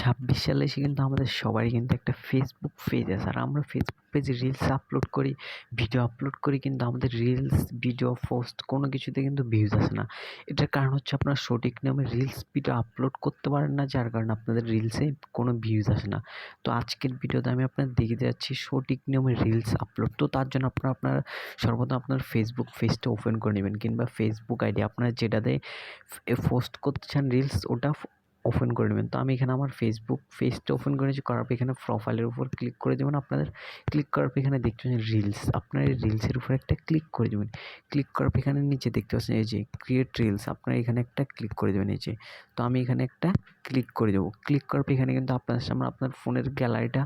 ছাব্বিশ সালে এসে কিন্তু আমাদের সবারই কিন্তু একটা ফেসবুক পেজ আছে। আর আমরা ফেসবুক পেজে রিলস আপলোড করি ভিডিও আপলোড করি কিন্তু আমাদের রিলস ভিডিও পোস্ট কোনো কিছুতে কিন্তু ভিউজ আসে না। এটার কারণ হচ্ছে আপনারা সঠিক নিয়মে রিলস ভিডিও আপলোড করতে পারেন না, যার কারণে আপনাদের রিলসে কোনো ভিউজ আসে না। তো আজকের ভিডিওতে আমি আপনার দেখিয়ে যাচ্ছি সঠিক নিয়মে রিলস আপলোড তো তার জন্য আপনারা আপনার সর্বপ্রথম আপনার ফেসবুক পেজটা ওপেন করে নেবেন কিংবা ফেসবুক আইডি আপনার যেটাতে পোস্ট করতে চান রিলস ওটা ওপেন করে নেবেন। তো আমি এখানে আমার ফেসবুক পেজটা ওপেন করেছি। করার পর এখানে প্রোফাইলের উপর ক্লিক করে দেবেন আপনাদের। ক্লিক করার পর এখানে দেখতে পাচ্ছেন রিলস আপনার এই রিলসের উপর একটা ক্লিক করে দেবেন। ক্লিক করার পর এখানে নিচে দেখতে পাচ্ছেন এই যে ক্রিয়েট রিলস আপনারা এখানে একটা ক্লিক করে দেবেন এই যে। তো আমি এখানে একটা ক্লিক করে দেবো। ক্লিক করার পর এখানে কিন্তু আপনার সামনে আপনার ফোনের গ্যালারিটা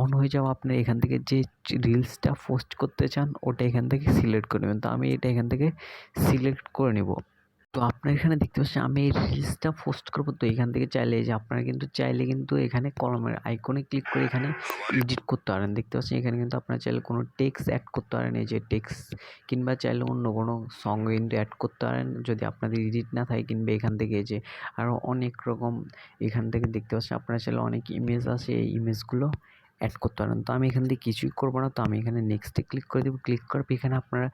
অন হয়ে যাওয়া। আপনি এখান থেকে যে রিলসটা পোস্ট করতে চান, ওটা এখান থেকে সিলেক্ট করে নেবেন। তো আমি এটা এখান থেকে সিলেক্ট করে নেব। তো আপনার এখানে দেখতে পাচ্ছেন, আমি এই রিলসটা পোস্ট করব। তো এখান থেকে চাইলে যে আপনারা কিন্তু চাইলে কিন্তু এখানে কলমের আইকনে ক্লিক করে এখানে এডিট করতে পারেন। দেখতে পাচ্ছেন, এখানে কিন্তু আপনারা চাইলে কোনো টেক্সট অ্যাড করতে পারেন। এই যে টেক্সট কিংবা চাইলে অন্য কোনো সং কিন্তু অ্যাড করতে পারেন। যদি আপনাদের এডিট না থাকে কিংবা এখান থেকে যে আরও অনেক রকম এখান থেকে দেখতে পাচ্ছেন, আপনারা চাইলে অনেক ইমেজ আছে। এই ইমেজগুলো অ্যাড করতে পারেন। তো আমি এখান থেকে কিছুই করব না। তো আমি এখানে নেক্সটে ক্লিক করে দেবো। ক্লিক করার পর এখানে আপনারা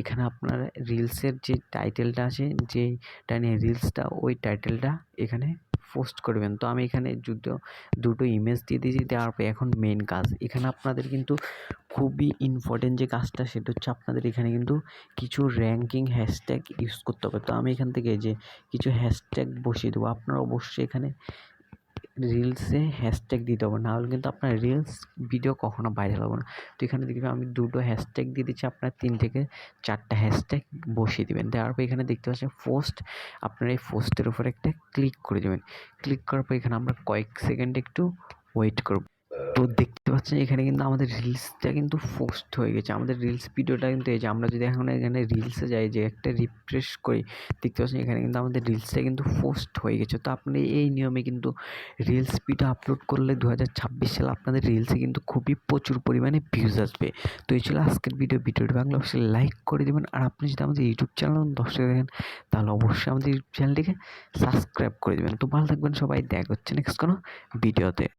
এখানে আপনারা রিলসের যে টাইটেলটা আছে যেটা নিয়ে রিলসটা ওই টাইটেলটা এখানে পোস্ট করবেন। তো আমি এখানে দুটো দুটো ইমেজ দিয়ে দিয়েছি। দেওয়ার পর এখন মেন কাজ। এখানে আপনাদের কিন্তু খুবই ইম্পর্টেন্ট যে কাজটা, সেটা হচ্ছে আপনাদের এখানে কিন্তু কিছু র্যাঙ্কিং হ্যাশট্যাগ ইউজ করতে হবে। তো আমি এখান থেকে যে কিছু হ্যাশট্যাগ বসিয়ে দেবো। আপনারা অবশ্যই এখানে রিলসে হ্যাশট্যাগ দিতে হবে, নাহলে কিন্তু আপনার রিলস ভিডিও কখনো ভাইরাল হবে না। তো এখানে দেখবেন আমি দুটো হ্যাশট্যাগ দিয়ে দিচ্ছি, আপনার তিন থেকে চারটা হ্যাশট্যাগ বসিয়ে দেবেন। তারপর পর এখানে দেখতে পাচ্ছেন পোস্ট, আপনার এই পোস্টের উপর একটা ক্লিক করে দেবেন। ক্লিক করার পর এখানে আমরা কয়েক সেকেন্ড একটু ওয়েট করব। তো দেখতে পাচ্ছেন, এখানে কিন্তু আমাদের রিলসটা কিন্তু পোস্ট হয়ে গেছে। আমাদের রিলস ভিডিওটা কিন্তু এই যে, আমরা যদি এখন এখানে রিলসে যাই, যে একটা রিফ্রেশ করি, দেখতে পাচ্ছেন এখানে কিন্তু আমাদের রিলসটা কিন্তু পোস্ট হয়ে গেছে। তো আপনি এই নিয়মে কিন্তু রিলস ভিডিও আপলোড করলে দু হাজার ছাব্বিশ সালে আপনাদের রিলসে কিন্তু খুবই প্রচুর পরিমাণে ভিউজ আসবে। তো এই ছিল আজকের ভিডিও ভিডিওটি বাংলা অবশ্যই লাইক করে দেবেন। আর আপনি যদি আমাদের ইউটিউব চ্যানেল দর্শক দেখেন, তাহলে অবশ্যই আমাদের ইউটিউব চ্যানেলটিকে সাবস্ক্রাইব করে দেবেন। তো ভালো থাকবেন সবাই, দেখা হচ্ছে নেক্সট কোনো ভিডিওতে